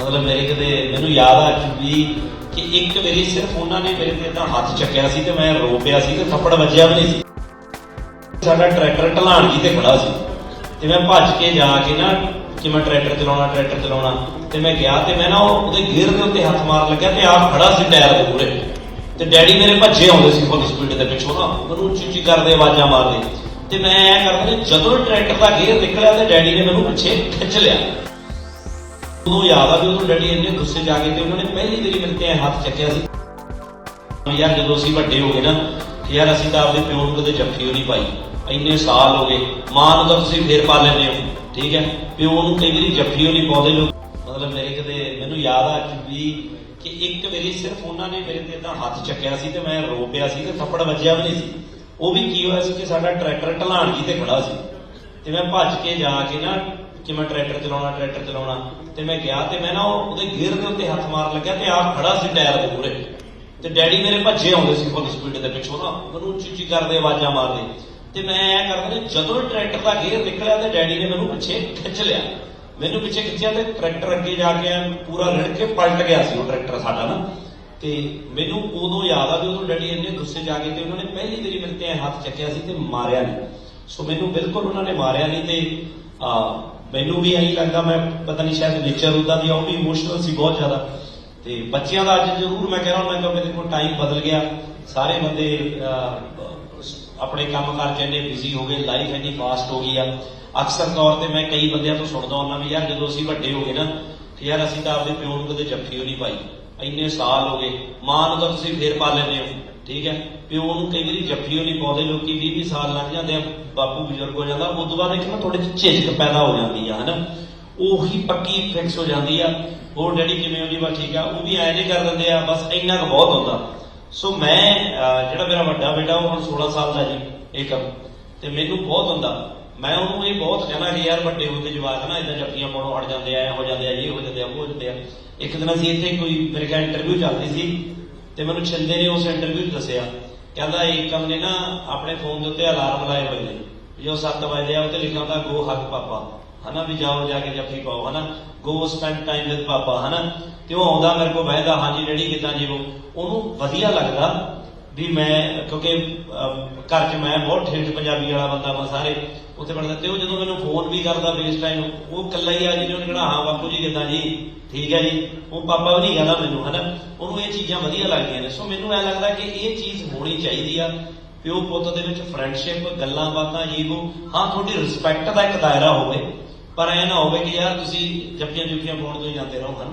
ਮਤਲਬ ਮੇਰੇ ਕਦੇ ਮੈਨੂੰ ਯਾਦ ਆ ਵੀ ਕਿ ਇੱਕ ਮੇਰੀ ਸਿਰਫ ਉਹਨਾਂ ਨੇ ਮੇਰੇ ਤੇ ਤਾਂ ਹੱਥ ਚੱਕਿਆ ਸੀ ਤੇ ਮੈਂ ਰੋ ਪਿਆ ਸੀ ਤੇ ਥੱਪੜ ਵੱਜਿਆ ਵੀ ਨਹੀਂ ਸੀ। ਸਾਡਾ ਟਰੈਕਟਰ ਢਲਾਣ ਜੀ ਤੇ ਖੜਾ ਸੀ ਤੇ ਮੈਂ ਭੱਜ ਕੇ ਜਾ ਕੇ ਨਾ ਕਿ ਮੈਂ ਟਰੈਕਟਰ ਚਲਾਉਣਾ ਟਰੈਕਟਰ ਚਲਾਉਣਾ ਤੇ ਮੈਂ ਗਿਆ ਤੇ ਮੈਂ ਨਾ ਉਹਦੇ ਗੇਅਰ ਦੇ ਉੱਤੇ ਹੱਥ ਮਾਰ ਲੱਗਿਆ ਤੇ ਆਪ ਖੜਾ ਸੀ ਟਾਇਰ ਦੇ ਮੂਹਰੇ। ਤੇ ਡੈਡੀ ਮੇਰੇ ਭੱਜੇ ਆਉਂਦੇ ਸੀ ਫੁੱਲ ਸਪੀਡ ਦੇ ਪਿੱਛੋਂ ਨਾ, ਮੈਨੂੰ ਉੱਚੀ ਕਰਦੇ ਆਵਾਜ਼ਾਂ ਮਾਰਦੇ। ਤੇ ਮੈਂ ਐ ਕਰਦਾ ਜਦੋਂ ਟਰੈਕਟਰ ਦਾ ਗੇਅਰ ਨਿਕਲਿਆ ਤੇ ਡੈਡੀ ਨੇ ਮੈਨੂੰ ਪਿੱਛੇ ਖਿੱਚ ਲਿਆ। ਉਦੋਂ ਯਾਦ ਆ ਵੀ ਉਦੋਂ ਡੈਡੀ ਇੰਨੇ ਗੁੱਸੇ 'ਚ ਗਏ ਤੇ ਉਹਨਾਂ ਨੇ ਪਹਿਲੀ ਵਾਰੀ ਮੇਰੇ ਤੇ ਹੱਥ ਚੱਕਿਆ ਸੀ। ਯਾਰ ਜਦੋਂ ਅਸੀਂ ਵੱਡੇ ਹੋ ਗਏ ਨਾ ਯਾਰ ਅਸੀਂ ਤਾਂ ਆਪਦੇ ਪਿਓ ਨੂੰ ਕਦੇ ਜੱਫੀ ਉਹ ਪਾਈ। ਇੰਨੇ ਸਾਲ ਹੋ ਗਏ, ਮਾਂ ਨੂੰ ਤਾਂ ਤੁਸੀਂ ਫੇਰ ਪਾ ਲੈਂਦੇ ਹੋ, ਠੀਕ ਹੈ? ਪਿਓ ਨੂੰ ਕਈ ਵਾਰੀ ਜੱਫੀ ਉਹ ਪਾਉਂਦੇ ਲੋਕ। ਮਤਲਬ ਮੇਰੇ ਕਦੇ ਮੈਨੂੰ ਯਾਦ ਆ ਵੀ ਕਿ ਇੱਕ ਵਾਰੀ ਸਿਰਫ ਉਹਨਾਂ ਨੇ ਮੇਰੇ ਤੇ ਤਾਂ ਹੱਥ ਚੱਕਿਆ ਸੀ ਤੇ ਮੈਂ ਰੋ ਪਿਆ ਸੀ ਤੇ ਥੱਪੜ ਵੱਜਿਆ ਵੀ ਨਹੀਂ ਸੀ। ਉਹ ਵੀ ਕੀ ਹੋਇਆ ਸੀ ਕਿ ਸਾਡਾ ਟਰੈਕਟਰ ਢਲਾਣ ਜੀ ਤੇ ਖੜਾ ਸੀ। ਤੇ ਮੈਂ ਭੱਜ ਕੇ ਜਾ ਕੇ ਨਾ ਕਿ ਮੈਂ ਟਰੈਕਟਰ ਚਲਾਉਣਾ ਟਰੈਕਟਰ ਚਲਾਉਣਾ। ਤੇ ਮੈਂ ਗਿਆ ਤੇ ਮੈਂ ਨਾ ਉਹਦੇ ਗੇਅਰ ਦੇ ਉੱਤੇ ਹੱਥ ਮਾਰਨ ਲੱਗਿਆ ਤੇ ਆਪ ਖੜਾ ਸੀ ਟਾਇਰ ਦੇ ਮੂਹਰੇ। ਤੇ ਡੈਡੀ ਮੇਰੇ ਭੱਜੇ ਆਉਂਦੇ ਸੀ ਫੁੱਲ ਸਪੀਡ ਦੇ ਪਿੱਛੋਂ ਨਾ। ਮੈਨੂੰ ਉੱਚੀ ਉੱਚੀ ਕਰਦੇ ਆਵਾਜ਼ਾਂ ਮਾਰਦੇ। ਤੇ ਮੈਂ ਐ ਕਰਦਾ ਜਦੋਂ ਟਰੈਕਟਰ ਦਾ ਗੇਅਰ ਨਿਕਲਿਆ ਤੇ ਡੈਡੀ ਨੇ ਮੈਨੂੰ ਪਿੱਛੇ ਖਿੱਚ ਲਿਆ। ਮੈਨੂੰ ਪਿੱਛੇ ਖਿੱਚਿਆ ਤੇ ਟਰੈਕਟਰ ਅੱਗੇ ਜਾ ਕੇ ਪੂਰਾ ਰਿੜ ਕੇ ਪਲਟ ਗਿਆ ਸੀ ਉਹ ਟਰੈਕਟਰ ਸਾਡਾ ਨਾ। ਤੇ ਮੈਨੂੰ ਉਦੋਂ ਯਾਦ ਆ ਵੀ ਉਦੋਂ ਡੈਡੀ ਇੰਨੇ ਗੁੱਸੇ ਜਾ ਆ ਗਏ ਤੇ ਉਹਨਾਂ ਨੇ ਪਹਿਲੀ ਵਾਰੀ ਮੇਰੇ ਤੇ ਹੱਥ ਚੱਕਿਆ ਸੀ ਤੇ ਮਾਰਿਆ ਨਹੀਂ ਸੋ ਮੈਨੂੰ ਬਿਲਕੁਲ ਉਹਨਾਂ ਨੇ ਮਾਰਿਆ ਨਹੀਂ ਤੇ, ਆ ਮੈਨੂੰ ਵੀ ਐਂ ਲੱਗਦਾ ਮੈਂ ਪਤਾ ਨਹੀਂ ਸ਼ਾਇਦ ਨੇਚਰ ਉਹਦਾ ਦੀ ਉਹ ਇਮੋਸ਼ਨਲ ਸੀ ਬਹੁਤ ਜ਼ਿਆਦਾ। ਤੇ ਬੱਚਿਆਂ ਦਾ ਅੱਜ ਜ਼ਰੂਰ ਮੈਂ ਕਹਿ ਰਹਾ ਹਾਂ ਕਿਉਂਕਿ ਦੇਖੋ ਟਾਈਮ ਬਦਲ ਗਿਆ। ਸਾਰੇ ਬੰਦੇ ਆਪਣੇ ਕੰਮਕਾਰ ਚ ਚੰਨੇ ਬਿਜ਼ੀ ਹੋ ਗਏ ਲਾਈਫ ਇੰਨੀ ਫਾਸਟ ਹੋ ਗਈ ਆ। ਅਕਸਰ ਤੌਰ ਤੇ ਮੈਂ ਕਈ ਬੰਦਿਆਂ ਤੋਂ ਸੁਣਦਾ ਹੁੰਦਾ ਵੀ ਯਾਰ ਜਦੋਂ ਅਸੀਂ ਵੱਡੇ ਹੋ ਗਏ ਨਾ, ਤੇ ਯਾਰ ਅਸੀਂ ਤਾਂ ਆਪਦੇ ਪਿਓ ਨੂੰ ਕਦੇ ਜੱਫੀ ਹੋ ਨਹੀਂ ਪਾਈ। ਇੰਨੇ ਸਾਲ ਹੋ ਗਏ, ਮਾਂ ਨੂੰ ਤਾਂ ਤੁਸੀਂ ਫੇਰ ਪਾ ਲੈਂਦੇ ਹੋ। ਠੀਕ ਹੈ? ਪਿਓ ਨੂੰ ਕਈ ਵਾਰੀ ਜੱਫੀ ਉਹ ਪਾਉਂਦੇ ਲੋਕੀ 20 20 ਸਾਲ ਲੰਘ ਜਾਂਦੇ ਆ, ਬਾਪੂ ਬਜ਼ੁਰਗ ਹੋ ਜਾਂਦਾ ਉਸ ਤੋਂ ਬਾਅਦ ਇੱਕ ਨਾ ਥੋੜੀ ਜਿਹੀ ਝਿਜਕ ਪੈਦਾ ਹੋ ਜਾਂਦੀ ਆ, ਹਨਾ? ਉਹੀ ਪੱਕੀ ਫਿਕਸ ਹੋ ਜਾਂਦੀ ਆ। ਹੋਰ ਡੈਡੀ ਕਿਵੇਂ ਹੋ ਜੀ ਬਸ ਠੀਕ ਆ? ਉਹ ਵੀ ਐਂ ਜੇ ਕਰ ਦਿੰਦੇ ਆ, ਬਸ ਇੰਨਾ ਕੁ ਬਹੁਤ ਹੁੰਦਾ। ਸੋ ਮੈਂ ਜਿਹੜਾ ਮੇਰਾ ਵੱਡਾ ਬੇਟਾ, ਉਹ ਹੁਣ 16 ਸਾਲ ਦਾ ਜੀ, ਇਹ ਕੰਮ। ਤੇ ਮੈਨੂੰ ਬਹੁਤ ਹੁੰਦਾ। ਮੈਂ ਉਹਨੂੰ ਇਹ ਬਹੁਤ ਕਹਿਣਾ ਕਿ ਯਾਰ ਵੱਡੇ ਹੋ ਕੇ ਜਵਾਕ ਨਾ ਇਦਾਂ ਜੱਫੀਆਂ ਪਾਉਣੋਂ ਹਟ ਜਾਂਦੇ ਆ ਐਂ ਹੋ ਜਾਂਦੇ ਆ, ਇਹ ਹੋ ਜਾਂਦੇ ਆ, ਉਹ ਹੋ ਜਾਂਦੇ ਆ। ਇੱਕ ਦਿਨ ਅਸੀਂ ਇੱਥੇ ਕੋਈ ਮੇਰੇ ਖਿਆਲ ਇੰਟਰਵਿਊ ਚੱਲਦੀ ਸੀ। ਤੇ ਮੈਨੂੰ ਛਿੰਦੇ ਨੇ ਉਸ ਇੰਟਰਵਿਊ 'ਚ ਦੱਸਿਆ। ਕਹਿੰਦਾ ਏਕਮ ਨੇ ਨਾ ਆਪਣੇ ਫੋਨ ਦੇ ਉੱਤੇ ਅਲਾਰਮ ਲਾਏ ਹੋਏ ਨੇ। ਜੋ 7 ਵਜੇ ਆ ਉੱਤੇ ਲਿਖਿਆ ਹੁੰਦਾ ਗੋ ਹੱਕ ਪਾਪਾ। ਹਨਾ ਵੀ ਜਾਓ, ਜਾ ਕੇ ਜੱਫੀ ਪਾਓ, ਹਨਾ? Go spend time with papa, ਹਨਾ? ਤੇ ਉਹ ਆਉਂਦਾ ਮੇਰੇ ਕੋਲ ਬਹਿਦਾ, ਹਾਂਜੀ ਡੈਡੀ, ਕਿਦਾਂ ਜੀ ਉਹ ਉਹਨੂੰ ਵਧੀਆ ਲੱਗਦਾ ਵੀ ਮੈਂ, ਕਿਉਂਕਿ ਘਰ 'ਚ ਮੈਂ ਬਹੁਤ ਠੇਠ ਪੰਜਾਬੀ ਵਾਲਾ ਬੰਦਾ ਵਾ ਸਾਰੇ, ਉੱਥੇ ਪੜਦਾ ਤੇ ਉਹ ਜਦੋਂ ਮੈਨੂੰ ਫੋਨ ਵੀ ਕਰਦਾ ਫੇਸ ਟਾਈਮ ਉਹ ਇਕੱਲਾ ਹੀ ਆ ਜੀ, ਉਹਨੇ ਕਿਹੜਾ ਹਾਂ ਬਾਪੂ ਜੀ, ਕਿਦਾਂ ਜੀ? ਠੀਕ ਹੈ ਜੀ। ਉਹ ਪਾਪਾ ਵੀ ਨਹੀਂ ਕਹਿੰਦਾ ਮੈਨੂੰ, ਹਨਾ? ਉਹਨੂੰ ਇਹ ਚੀਜ਼ਾਂ ਵਧੀਆ ਲੱਗਦੀਆਂ ਨੇ। ਸੋ ਮੈਨੂੰ ਐ ਲੱਗਦਾ ਕਿ ਇਹ ਚੀਜ਼ ਹੋਣੀ ਚਾਹੀਦੀ ਆ, ਪਿਓ ਪੁੱਤ ਦੇ ਵਿੱਚ ਫਰੈਂਡਸ਼ਿਪ ਗੱਲਾਂ ਬਾਤਾਂ, ਇਹ ਹਾਂ, ਤੁਹਾਡੀ ਰਿਸਪੈਕਟ ਦਾ ਇੱਕ ਦਾਇਰਾ ਹੋਵੇ, ਪਰ ਐ ਨਾ ਹੋਵੇ ਕਿ ਯਾਰ ਤੁਸੀਂ ਜੱਫੀਆਂ ਜੁੱਫੀਆਂ ਪਾਉਣ ਤੋਂ ਹੀ ਜਾਂਦੇ ਰਹੋ, ਹਨ?